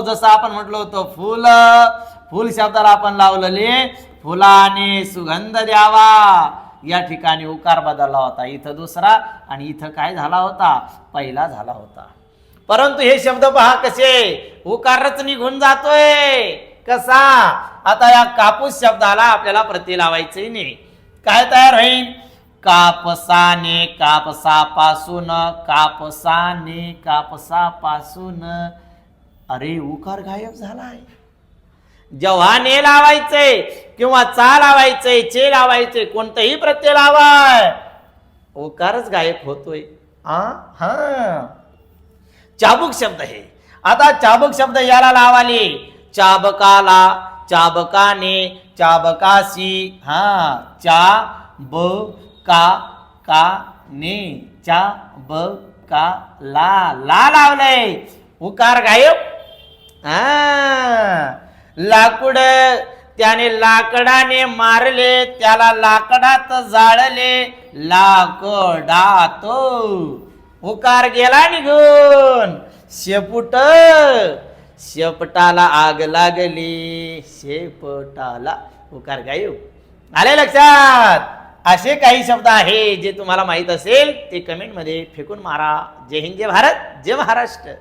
जसं आपण म्हटलं होतं फुल फुल शब्दाला आपण लावलेले फुलाने सुगंध द्यावा. या ठिकाणी उकार बदलला होता. इथं दुसरा आणि इथं काय झाला होता? पहिला झाला होता. परंतु हे शब्द पहा कसे? उकारच निघून जातोय. कसा? आता या कापूस शब्दाला आपल्याला प्रती लावायचे नाही. काय तयार होईल कापसाने कापसापासून कापसाने कापसापासून अरे उकार गायब झालाय. जेव्हा ने लावायचंय किंवा चा लावायचंय चे लावायचंय कोणतंही प्रत्यय लावाय. ओकारच गायब होतोय. आ? हा. चाबुक शब्द हे. आता चाबुक शब्द याला लावाले. चाबकाला चाबकाने चाबकाशी. हा. चा ब का का ने चा ब का ला ला लावलंय. उकार गायब हा. लाकूड त्याने लाकडाने मारले त्याला लाकडात जाळले लाकडात. उकार गेला निघून. शेपुट शेपटाला आग लागली शेपटाला उकार गायब आले लक्षात? असे काही शब्द आहे जे तुम्हाला माहीत असेल ते कमेंटमध्ये फेकून मारा. जय हिंद जय भारत जय महाराष्ट्र.